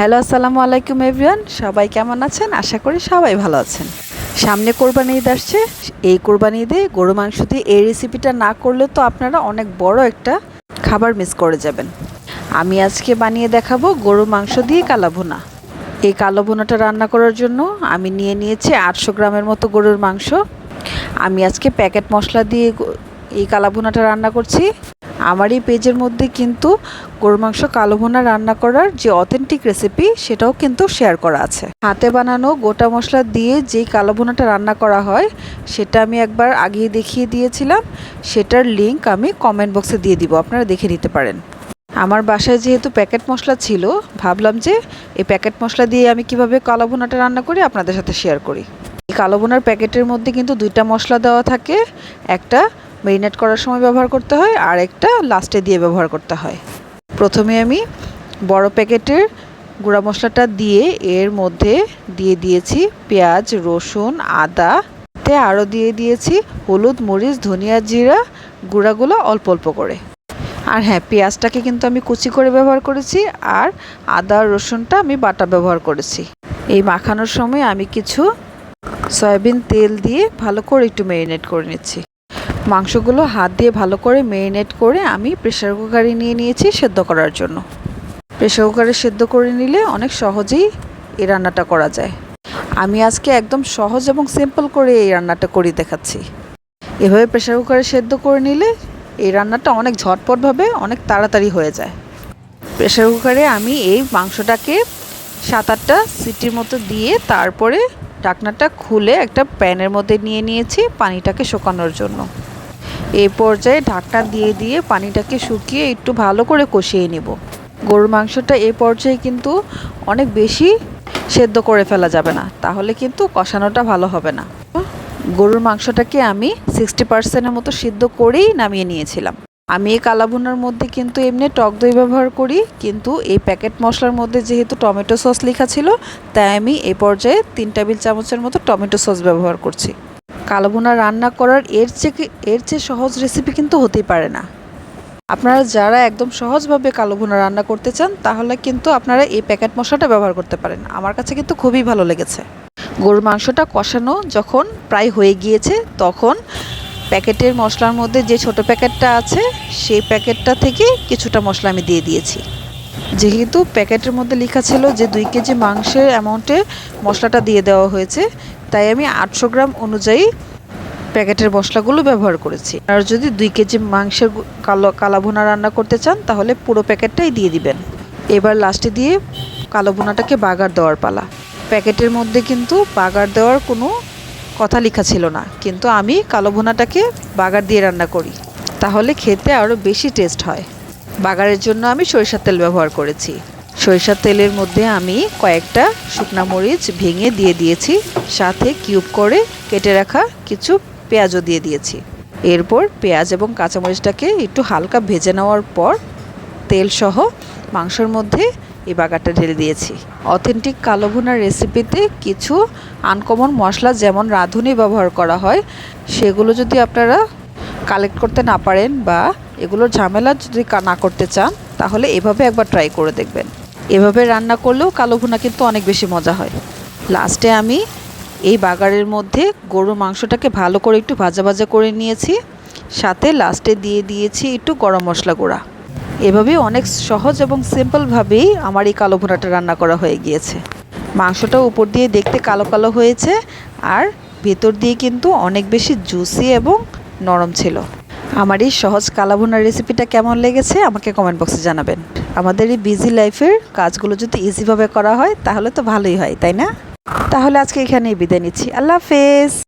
Hello, আসসালামু আলাইকুম everyone. সবাই কেমন আছেন? আশা করি সবাই ভালো আছেন। সামনে কোরবানি ঈদ আসছে। এই কোরবানি ঈদে গরু মাংস দিয়ে এই রেসিপিটা না করলে তো আপনারা অনেক বড় একটা খাবার মিস করে যাবেন। আমি আজকে বানিয়ে দেখাবো গরু মাংস দিয়ে কালাভুনা। এই কালো ভুনাটা রান্না করার জন্য আমি নিয়ে নিয়েছি আটশো গ্রামের মতো গরুর মাংস। আমি আজকে প্যাকেট মশলা দিয়ে এই কালাভুনাটা রান্না করছি। আমার এই পেজের মধ্যে কিন্তু গরুর মাংস কালো ভুনা রান্না করার যে অথেন্টিক রেসিপি সেটাও কিন্তু শেয়ার করা আছে। হাতে বানানো গোটা মশলা দিয়ে যেই কালো ভুনাটা রান্না করা হয়, সেটা আমি একবার আগিয়ে দেখিয়ে দিয়েছিলাম। সেটার লিংক আমি কমেন্ট বক্সে দিয়ে দিব, আপনারা দেখে নিতে পারেন। আমার বাসায় যেহেতু প্যাকেট মশলা ছিল, ভাবলাম যে এই প্যাকেট মশলা দিয়ে আমি কীভাবে কালো ভুনাটা রান্না করি, আপনাদের সাথে শেয়ার করি। এই কালো ভুনার প্যাকেটের মধ্যে কিন্তু দুইটা মশলা দেওয়া থাকে, একটা মেরিনেট করার সময় ব্যবহার করতে হয়, আর একটা লাস্টে দিয়ে ব্যবহার করতে হয়। প্রথমে আমি বড় প্যাকেটের গুঁড়া মশলাটা দিয়ে এর মধ্যে দিয়ে দিয়েছি পেঁয়াজ, রসুন, আদা। তে আরও দিয়ে দিয়েছি হলুদ, মরিচ, ধনিয়া জিরা, গুঁড়াগুলো অল্প অল্প করে। আর হ্যাঁ পেঁয়াজটাকে কিন্তু আমি কুচি করে ব্যবহার করেছি, আর আদা, রসুনটা আমি বাটা ব্যবহার করেছি। এই মাখানোর সময় আমি কিছু সয়াবিন তেল দিয়ে ভালো করে একটু ম্যারিনেট করে নিচ্ছি। মাংসগুলো হাত দিয়ে ভালো করে মেরিনেট করে আমি প্রেশার কুকারে নিয়ে নিয়েছি সেদ্ধ করার জন্য। প্রেশার কুকারে সেদ্ধ করে নিলে অনেক সহজেই এই রান্নাটা করা যায়। আমি আজকে একদম সহজ এবং সিম্পল করে এই রান্নাটা করি দেখাচ্ছি। এভাবে প্রেশার কুকারে সেদ্ধ করে নিলে এই রান্নাটা অনেক ঝটপটভাবে অনেক তাড়াতাড়ি হয়ে যায়। প্রেশার কুকারে আমি এই মাংসটাকে সাত আটটা সিটির মতো দিয়ে তারপরে ঢাকনাটা খুলে একটা প্যানের মধ্যে নিয়ে নিয়েছি পানিটাকে শুকানোর জন্য। এই পর্যায়ে ঢাকনা দিয়ে দিয়ে পানিটাকে শুকিয়ে একটু ভালো করে কষিয়ে নেব। গরুর মাংসটা এই পর্যায়ে কিন্তু অনেক বেশি সেদ্ধ করে ফেলা যাবে না, তাহলে কিন্তু কষানোটা ভালো হবে না। গরুর মাংসটাকে আমি সিক্সটি পার্সেন্টের মতো সিদ্ধ করেই নামিয়ে নিয়েছিলাম। আমি এই কালাভুনার মধ্যে কিন্তু এমনি টক দই ব্যবহার করি, কিন্তু এই প্যাকেট মশলার মধ্যে যেহেতু টমেটো সস লেখা ছিল, তাই আমি এই পর্যায়ে তিন টেবিল চামচের মতো টমেটো সস ব্যবহার করছি। কালাভুনা রান্না করার এর চেয়ে এর চেয়ে সহজ রেসিপি কিন্তু হতেই পারে না। আপনারা যারা একদম সহজভাবে কালো ভুনা রান্না করতে চান, তাহলে কিন্তু আপনারা এই প্যাকেট মশলাটা ব্যবহার করতে পারেন। আমার কাছে কিন্তু খুবই ভালো লেগেছে। গরুর মাংসটা কষানো যখন প্রায় হয়ে গিয়েছে, তখন প্যাকেটের মশলার মধ্যে যে ছোট প্যাকেটটা আছে, সেই প্যাকেটটা থেকে কিছুটা মশলা আমি দিয়ে দিয়েছি। যেহেতু প্যাকেটের মধ্যে লেখা ছিল যে দুই কেজি মাংসের অ্যামাউন্টে মশলাটা দিয়ে দেওয়া হয়েছে তাই আমি আটশো গ্রাম অনুযায়ী প্যাকেটের মশলাগুলো ব্যবহার করেছি। আর যদি দুই কেজি মাংসের কালো কালা ভুনা রান্না করতে চান, তাহলে পুরো প্যাকেটটাই দিয়ে দিবেন। এবার লাস্টে দিয়ে কালো ভুনাটাকে বাগার দেওয়ার পালা। প্যাকেটের মধ্যে কিন্তু বাগার দেওয়ার কোনো কথা লেখা ছিল না। কিন্তু আমি কালো ভুনাটাকে বাগার দিয়ে রান্না করি। তাহলে খেতে আরও বেশি টেস্ট হয়। বাগারের জন্য আমি সরিষার তেল ব্যবহার করেছি। সরিষার তেলের মধ্যে আমি কয়েকটা শুকনা মরিচ ভেঙে দিয়ে দিয়েছি। সাথে কিউব করে কেটে রাখা কিছু পেঁয়াজও দিয়ে দিয়েছি। এরপর পেঁয়াজ এবং কাঁচামরিচটাকে একটু হালকা ভেজে নেওয়ার পর তেল সহ মাংসের মধ্যে এই বাগারটা ঢেলে দিয়েছি। অথেন্টিক কালো ভুনার রেসিপিতে কিছু আনকমন মশলা যেমন রাঁধুনি ব্যবহার করা হয়, সেগুলো যদি আপনারা কালেক্ট করতে না পারেন বা এগুলোর ঝামেলা যদি না করতে চান, তাহলে এভাবে একবার ট্রাই করে দেখবেন। এভাবে রান্না করলেও কালো ভুনা কিন্তু অনেক বেশি মজা হয়। লাস্টে আমি এই বাগারের মধ্যে গরুর মাংসটাকে ভালো করে একটু ভাজা ভাজা করে নিয়েছি। সাথে লাস্টে দিয়ে দিয়েছি একটু গরম মশলা গুঁড়া। এভাবে অনেক সহজ এবং সিম্পলভাবেই আমার এই কালো ভুনাটা রান্না করা হয়ে গিয়েছে। মাংসটা উপর দিয়ে দেখতে কালো কালো হয়েছে আর ভেতর দিয়ে কিন্তু অনেক বেশি জুসি এবং নরম ছিল। আমার এই সহজ কালাভুনার রেসিপিটা কেমন লেগেছে আমাকে কমেন্ট বক্সে জানাবেন। আমাদের এই বিজি লাইফের কাজগুলো যদি ইজিভাবে করা হয়, তাহলে তো ভালোই হয়, তাই না? তাহলে আজকে এখানেই বিদায় নিচ্ছি। আল্লাহ হাফেজ।